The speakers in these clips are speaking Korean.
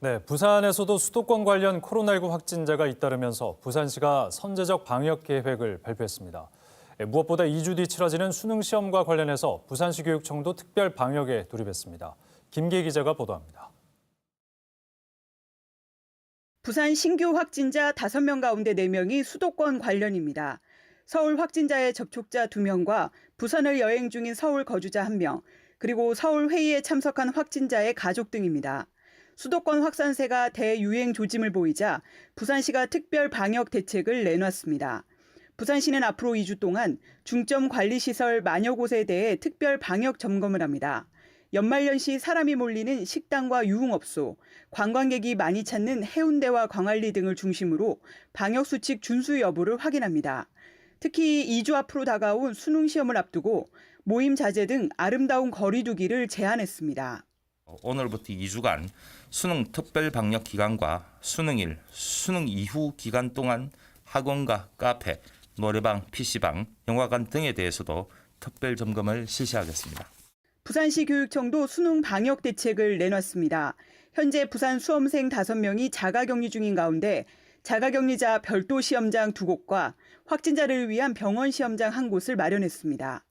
네, 부산에서도 수도권 관련 코로나19 확진자가 잇따르면서 부산시가 선제적 방역 계획을 발표했습니다. 예, 무엇보다 2주 뒤 치러지는 수능 시험과 관련해서 부산시 교육청도 특별 방역에 돌입했습니다. 김계 기자가 보도합니다. 부산 신규 확진자 5명 가운데 4명이 수도권 관련입니다. 서울 확진자의 접촉자 2명과 부산을 여행 중인 서울 거주자 1명, 그리고 서울 회의에 참석한 확진자의 가족 등입니다. 수도권 확산세가 대유행 조짐을 보이자 부산시가 특별 방역 대책을 내놨습니다. 부산시는 앞으로 2주 동안 중점 관리시설 만여 곳에 대해 특별 방역 점검을 합니다. 연말연시 사람이 몰리는 식당과 유흥업소, 관광객이 많이 찾는 해운대와 광안리 등을 중심으로 방역수칙 준수 여부를 확인합니다. 특히 2주 앞으로 다가온 수능 시험을 앞두고 모임 자제 등 아름다운 거리두기를 제한했습니다. 오늘부터 2주간 수능 특별 방역 기간과 수능일, 수능 이후 기간 동안 학원과 카페, 노래방, PC방, 영화관 등에 대해서도 특별 점검을 실시하겠습니다. 부산시 교육청도 수능 방역 대책을 내놨습니다. 현재 부산 수험생 5명이 자가격리 중인 가운데 자가격리자 별도 시험장 2곳과 확진자를 위한 병원 시험장 1곳을 마련했습니다.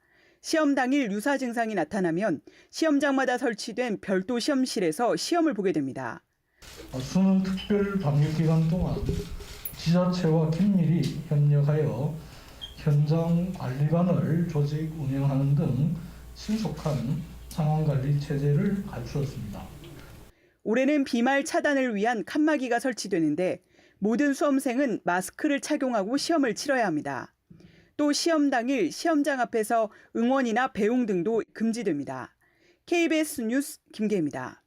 시험 당일 유사 증상이 나타나면 시험장마다 설치된 별도 시험실에서 시험을 보게 됩니다. 어, 수능 특별 방역 기간 동안 지자체와 긴밀히 협력하여 현장 관리반을 조직 운영하는 등 신속한 상황 관리 체제를 갖추었습니다. 올해는 비말 차단을 위한 칸막이가 설치되는데 모든 수험생은 마스크를 착용하고 시험을 치러야 합니다. 또 시험 당일 시험장 앞에서 응원이나 배웅 등도 금지됩니다. KBS 뉴스 김계입니다.